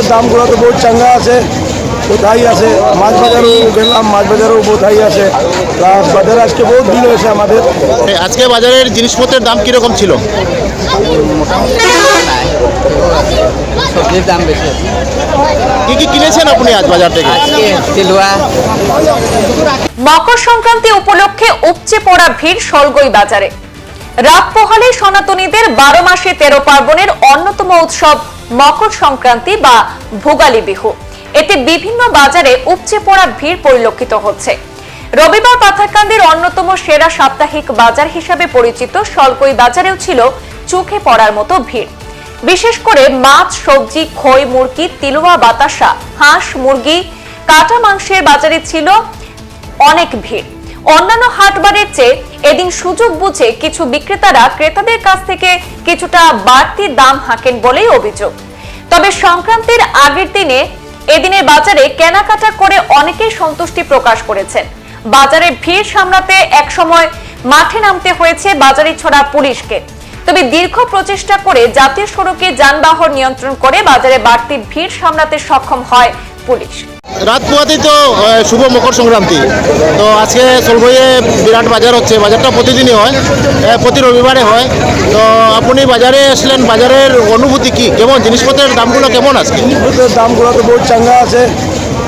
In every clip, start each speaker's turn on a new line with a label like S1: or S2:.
S1: জিনিসপত্রের দামগুলো তো বহুত চাঙ্গা আছে কোথায় আছে? মাছ বাজারও গেলাম মাছ বাজারও কোথায় আছে? প্লাস বাজারে আজকে বহুত ভিড় হয়েছে আমাদের।
S2: আজকে বাজারের জিনিসপত্রের দাম কীরকম ছিল?
S3: সবজির দাম বেশি।
S2: কি কি কিনেছেন আপনি আজ বাজার থেকে?
S4: মকর সংক্রান্তি উপলক্ষে উপচে পড়া ভিড় সলগই বাজারে। রাত পোহালে সনাতনীদের বারো মাসে তেরো পার্বণের অন্যতম উৎসব মকর সংক্রান্তি বা ভোগালী বিহু। এতে বিভিন্ন বাজারে উপচে পড়া ভিড় পরিলক্ষিত হচ্ছে। রবিবার পাথারকান্দির অন্যতম সেরা সাপ্তাহিক বাজার হিসাবে পরিচিত সলকই বাজারেও ছিল চোখে পড়ার মতো ভিড়। বিশেষ করে মাছ, সবজি, খই, মুরগি, তিলুয়া, বাতাসা, হাঁস, মুরগি কাটা মাংসের বাজারে ছিল অনেক ভিড়। অন্যান্য হাটবারের চেয়ে এদিন সুযোগ বুঝে কিছু বিক্রেতারা ক্রেতাদের কাছ থেকে কিছুটা বাড়তি দাম হাঁকেন বলেই অভিযোগ। তবে সংক্রান্তির আগের দিনে এদিনের বাজারে কেনাকাটা করে অনেকেই সন্তুষ্টি প্রকাশ করেছেন। বাজারে ভিড় সামলাতে একসময় মাঠে নামতে হয়েছে বাজারে ছড়া পুলিশকে। তবে দীর্ঘ প্রচেষ্টা করে জাতীয় সড়কে যানবাহন নিয়ন্ত্রণ করে বাজারে বাড়তি ভিড় সামলাতে সক্ষম হয় পুলিশ।
S2: রাত পোয়াতেই তো শুভ মকর সংক্রান্তি। তো আজকে সলবইয়ে বিরাট বাজার হচ্ছে। বাজারটা প্রতিদিনই হয় প্রতি রবিবারে হয়। তো আপনি বাজারে আসলেন বাজারের অনুভূতি কি? কেমন? জিনিসপত্রের দামগুলো কেমন আছে
S1: জিনিসপত্রের দামগুলো তো বহুত চাঙ্গা আছে।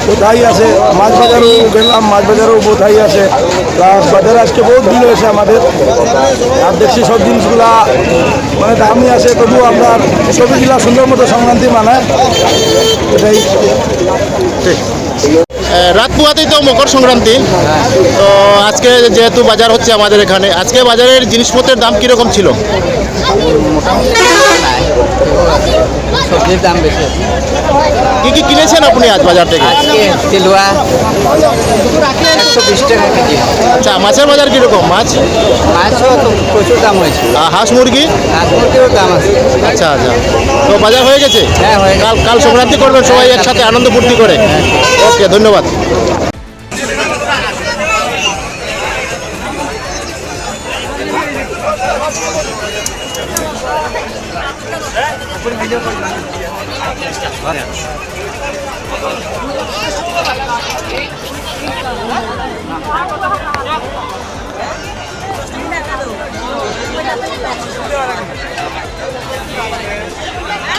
S1: কোথায় আছে মাছ বাজারও গেলাম মাছ বাজারও কোথায় আছে। প্লাস বাজারে আজকে বহুত ভিড় হয়েছে আমাদের। আর দেখছি সব জিনিসগুলা মানে দামই আছে, তবুও আমরা সবই জেলা সুন্দর মতো সংক্রান্তি মানায়। এটাই।
S2: রাত পোয়াতেই তো মকর সংক্রান্তি। তো আজকে যেহেতু বাজার হচ্ছে আমাদের এখানে আজকে বাজারের জিনিসপত্রের দাম কীরকম ছিল?
S3: সবজির দাম বেশি।
S2: কি কি কিনেছেন আপনি আজ বাজার থেকে?
S3: তেলুয়া একশো বিশ টাকা কেজি।
S2: আচ্ছা মাছের বাজার কীরকম? মাছ?
S3: মাছও তো প্রচুর দাম হয়েছে
S2: হাঁস মুরগি?
S3: হাঁস মুরগিরও দাম আছে।
S2: আচ্ছা আচ্ছা। তো বাজার হয়ে গেছে?
S3: হ্যাঁ, হয়ে
S2: কাল কাল সংক্রান্তি করবেন সবাই একসাথে আনন্দ ফুর্তি করে। ওকে ধন্যবাদ।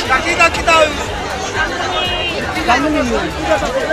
S5: Baba, tira a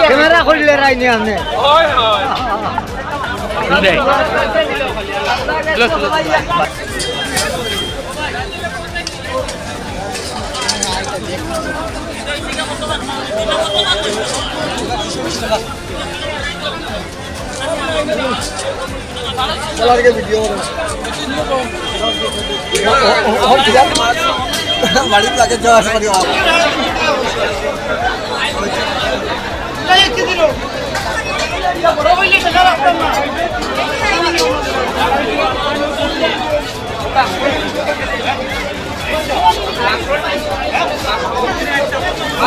S5: ক্যামেরা করলে রাইনি আপনি কালারকে
S3: ভিডিও বাড়ির লাগে যাওয়া আসা করি বড় বললে আপনার